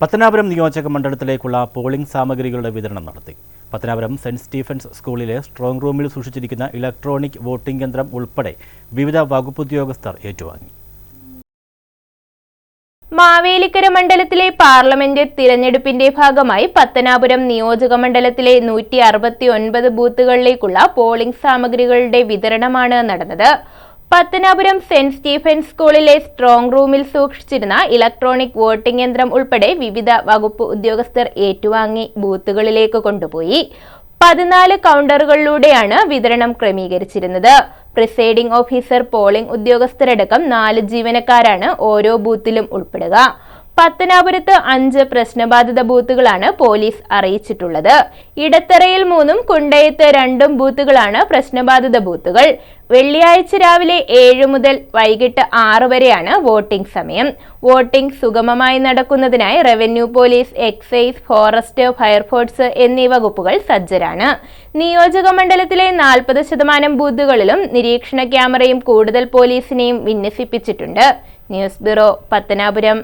പത്തനാപുരം നിയോജക മണ്ഡലത്തിലേക്കുള്ള പോളിംഗ് സാമഗ്രികളുടെ വിതരണം നടത്തി. പത്തനാപുരം സെന്റ് സ്റ്റീഫൻസ് സ്കൂളിലെ സ്ട്രോങ് റൂമിൽ സൂക്ഷിച്ചിരിക്കുന്ന ഇലക്ട്രോണിക് വോട്ടിംഗ് യന്ത്രം ഉൾപ്പെടെ വിവിധ വകുപ്പുദ്യോഗസ്ഥർ ഏറ്റുവാങ്ങി. മാവേലിക്കര മണ്ഡലത്തിലെ പാർലമെന്റ് തിരഞ്ഞെടുപ്പിന്റെ ഭാഗമായി പത്തനാപുരം നിയോജക മണ്ഡലത്തിലെ നൂറ്റി അറുപത്തി ഒൻപത് ബൂത്തുകളിലേക്കുള്ള പോളിംഗ് സാമഗ്രികളുടെ വിതരണമാണ് നടന്നത്. പത്തനാപുരം സെന്റ് സ്റ്റീഫൻസ് സ്കൂളിലെ സ്ട്രോങ് റൂമിൽ സൂക്ഷിച്ചിരുന്ന ഇലക്ട്രോണിക് വോട്ടിംഗ് യന്ത്രം ഉൾപ്പെടെ വിവിധ വകുപ്പ് ഉദ്യോഗസ്ഥർ ഏറ്റുവാങ്ങി ബൂത്തുകളിലേക്ക് കൊണ്ടുപോയി. പതിനാല് കൗണ്ടറുകളിലൂടെയാണ് വിതരണം ക്രമീകരിച്ചിരുന്നത്. പ്രിസൈഡിംഗ് ഓഫീസർ പോളിംഗ് ഉദ്യോഗസ്ഥരടക്കം നാല് ജീവനക്കാരാണ് ഓരോ ബൂത്തിലും ഉൾപ്പെടുക. പത്തനാപുരത്ത് അഞ്ച് പ്രശ്നബാധിത ബൂത്തുകളാണ് പോലീസ് അറിയിച്ചിട്ടുള്ളത്. ഇടത്തറയിൽ മൂന്നും കുണ്ടയത്ത് രണ്ടും ബൂത്തുകളാണ് പ്രശ്നബാധിത ബൂത്തുകൾ. വെള്ളിയാഴ്ച രാവിലെ ഏഴ് മുതൽ വൈകിട്ട് ആറ് വരെയാണ് വോട്ടിംഗ് സമയം. വോട്ടിംഗ് സുഗമമായി നടക്കുന്നതിനായി revenue police excise forest fire force എന്നീ വകുപ്പുകൾ സജ്ജരാണ്. നിയോജക മണ്ഡലത്തിലെ നാൽപ്പത് ശതമാനം ബൂത്തുകളിലും നിരീക്ഷണ ക്യാമറയും കൂടുതൽ പോലീസിനെയും വിന്യസിപ്പിച്ചിട്ടുണ്ട്. News bureau Pathanapuram.